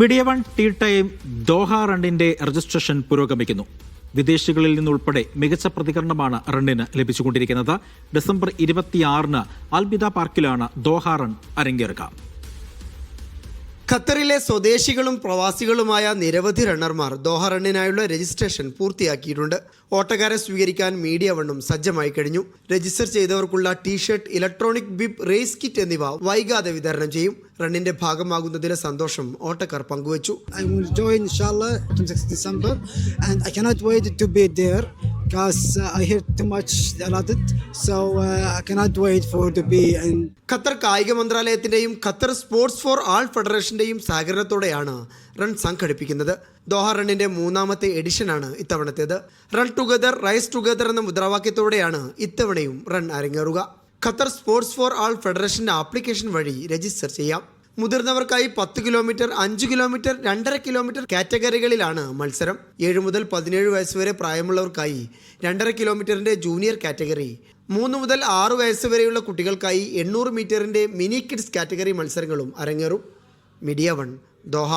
Media one tea time Doha റണ്ണിന്റെ registration പുരോഗമിക്കുന്നു. വിദേശികളിൽ നിന്നുൾപ്പെടെ മികച്ച പ്രതികരണമാണ് റണ്ണിന് ലഭിച്ചുകൊണ്ടിരിക്കുന്നത്. ഡിസംബർ ഇരുപത്തിയാറിന് അൽബിദ പാർക്കിലാണ് ദോഹ റൺ അരങ്ങേറുക. ഖത്തറിലെ സ്വദേശികളും പ്രവാസികളുമായ നിരവധി റണ്ണർമാർ ദോഹ റണ്ണിനായുള്ള രജിസ്ട്രേഷൻ പൂർത്തിയാക്കിയിട്ടുണ്ട്. ഓട്ടക്കാരെ സ്വീകരിക്കാൻ മീഡിയ വണ്ണും സജ്ജമായി കഴിഞ്ഞു. Register ചെയ്തവർക്കുള്ള T shirt electronic bib race kit എന്നിവ വൈകാതെ വിതരണം ചെയ്യും. റണ്ണിന്റെ ഭാഗമാകുന്നതിലെ സന്തോഷം ഓട്ടക്കാർ പങ്കുവച്ചു. 26 December and I cannot wait to be there. Because uh, I hear too much about it so uh, I cannot wait for to be in Qatar കായിക മന്ത്രാലയത്തിന്റെയും ഖത്തർ സ്പോർട്സ് ഫോർ ആൾ ഫെഡറേഷന്റെയും സഹകരണത്തോടെയാണ് റൺ സംഘടിപ്പിക്കുന്നത്. Doha റണ്ണിന്റെ മൂന്നാമത്തെ എഡിഷനാണ് ഇത്തവണത്തേത്. Run together rise together എന്ന മുദ്രാവാക്യത്തോടെയാണ് ഇത്തവണയും റൺ അരങ്ങേറുക. ഖത്തർ സ്പോർട്സ് ഫോർ ആൾ ഫെഡറേഷന്റെ ആപ്ലിക്കേഷൻ വഴി രജിസ്റ്റർ ചെയ്യാം. മുതിർന്നവർക്കായി പത്ത് കിലോമീറ്റർ അഞ്ച് കിലോമീറ്റർ രണ്ടര കിലോമീറ്റർ കാറ്റഗറികളിലാണ് മത്സരം. ഏഴ് മുതൽ പതിനേഴ് വയസ്സ് വരെ പ്രായമുള്ളവർക്കായി രണ്ടര കിലോമീറ്ററിന്റെ ജൂനിയർ കാറ്റഗറി. മൂന്ന് മുതൽ ആറ് വയസ്സ് വരെയുള്ള കുട്ടികൾക്കായി എണ്ണൂറ് മീറ്ററിന്റെ മിനി കിഡ്സ് കാറ്റഗറി മത്സരങ്ങളും അരങ്ങേറും. Media one Doha.